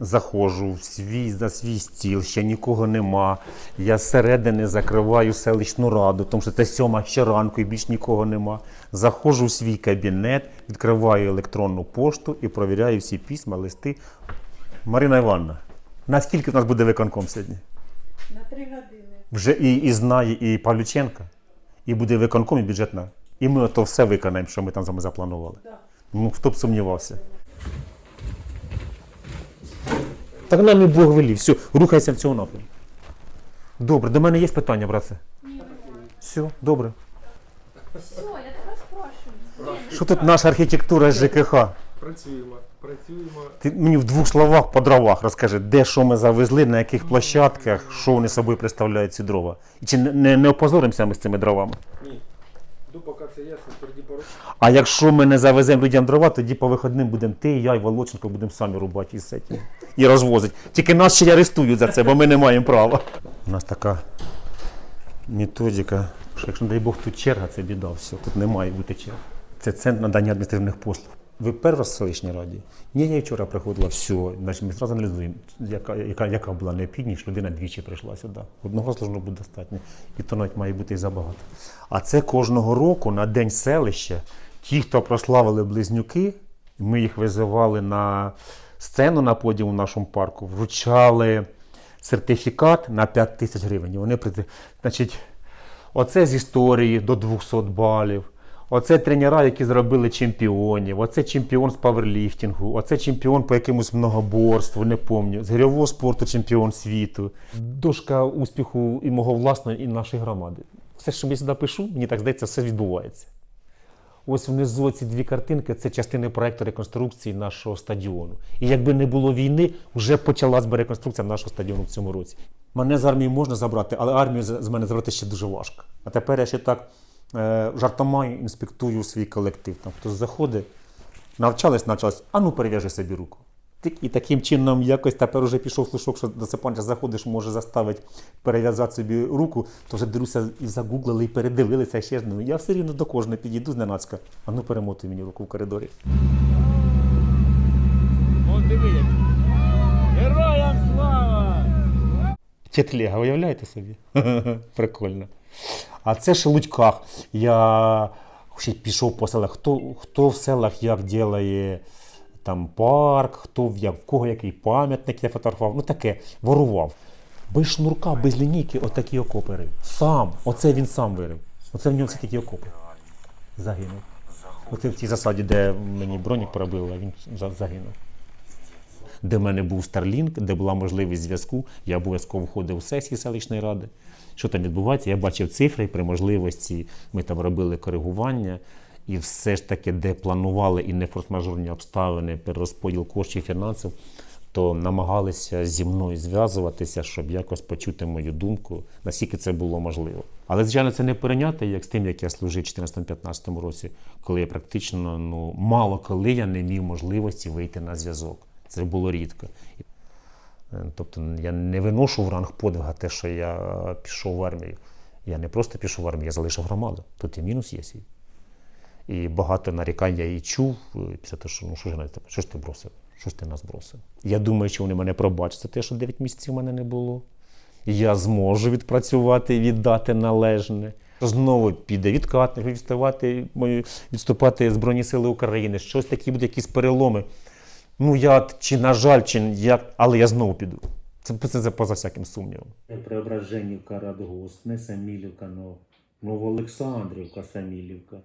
Заходжу в свій, за свій стіл, ще нікого нема. Я зсередини закриваю селищну раду, тому що це сьома ще ранку і більш нікого нема. Заходжу в свій кабінет, відкриваю електронну пошту і провіряю всі письма, листи. Марина Івановна, наскільки в нас буде виконком сьогодні? На три години. Вже і, і знає і Павлюченка, і буде виконком, і бюджетна. І ми то все виконаємо, що ми там з вами запланували. Да. Ну, хто б сумнівався. Так нам і Бог велів. Все, рухайся в цьому напрямку. Добре, до мене є питання, братце? Все, добре. Все, я тебе спрашиваю. Що тут наша архітектура ЖКХ? Працюємо, працюємо. Ти мені в двох словах по дровах розкажи, де що ми завезли, на яких площадках, що вони собою представляють ці дрова. І чи не, не, не опозоримося ми з цими дровами? Ні. Поки це ясно, тверді поруч. А якщо ми не завеземо людям дрова, тоді по виходним будемо ти, я і Волоченко будемо самі рубати із сеті. І розвозити. Тільки нас ще й арестують за це, бо ми не маємо права. У нас така методика, що якщо, не дай Бог, тут черга, це біда. Все, тут не має бути черги. Це центр надання адміністративних послуг. Ви перший раз в селищній раді? Ні, я вчора приходила, все. Значить, ми одразу аналізуємо, яка, яка, яка була необхідність, людина двічі прийшла сюди. Одного должно бути достатньо. І то навіть має бути і забагато. А це кожного року на День селища ті, хто прославили близнюки, ми їх визивали на сцену на подіум в нашому парку, вручали сертифікат на 5 тисяч гривень. Вони значить, оце з історії до 200 балів. Оце тренера, які зробили чемпіонів, оце чемпіон з паверліфтингу, оце чемпіон по якомусь многоборству, не пам'ятаю, з гирьового спорту чемпіон світу. Дошка успіху і мого власного, і нашої громади. Все, що я сюди пишу, мені так здається, все відбувається. Ось внизу ці дві картинки це частини проекту реконструкції нашого стадіону. І якби не було війни, вже почалась би реконструкція нашого стадіону в цьому році. Мене з армії можна забрати, але армію з мене забрати ще дуже важко. А тепер я ще так жартома інспектую свій колектив. Там хтось заходить, навчались, навчались, а ну перев'яжи собі руку. І таким чином якось тепер вже пішов слушок, що до Сапанча заходиш, може заставити перев'язати собі руку, то вже дивлюся і загуглили, і передивилися, і ще ж ну, я все рівно до кожного підійду зненацька. А ну перемотуй мені руку в коридорі. Диви. Героям слава! Четлега, уявляєте собі? Прикольно. А це ще Лудьках. Я ще пішов по селах. Хто, хто в селах як ділає там парк, хто в, як, в кого який пам'ятник я фотографував. Ну таке, ворував. Без шнурка, без лінійки, отакі окопи рив. Сам. Оце він сам вирив. Оце в нього всі такі окопи. Загинув. Оце в тій засаді, де мені бронік пробили, він загинув де в мене був Starlink, де була можливість зв'язку. Я обов'язково входив у сесії селищної ради. Що там відбувається? Я бачив цифри при можливості. Ми там робили коригування. І все ж таки, де планували і не форс-мажорні обставини, перерозподіл коштів фінансів, то намагалися зі мною зв'язуватися, щоб якось почути мою думку, наскільки це було можливо. Але, звичайно, це не порівняти як з тим, як я служив у 2014-2015 році, коли я практично ну, мало коли я не мав можливості вийти на зв'язок. Це було рідко. Е, Тобто я не виношу в ранг подвига те, що я пішов в армію. Я не просто пішов в армію, я залишив громаду. Тут і мінус є. свій. І багато нарікань я і чув е, після того, що ну що ж Геннадій Степанович, що ж ти бросив? Що ж ти нас бросив? Я думаю, що вони мене пробачать за те, що 9 місяців у мене не було. Я зможу відпрацювати і віддати належне. Знову піде відкатник, відставати, відступати Збройні Сили України. Щось такі будуть якісь переломи. Ну, я чи на жаль, чи я, але я знову піду. Це, це, це поза всяким сумнівом. Преображенівка, Радгос, не Самілівка, но Новоолександрівка, Самілівка.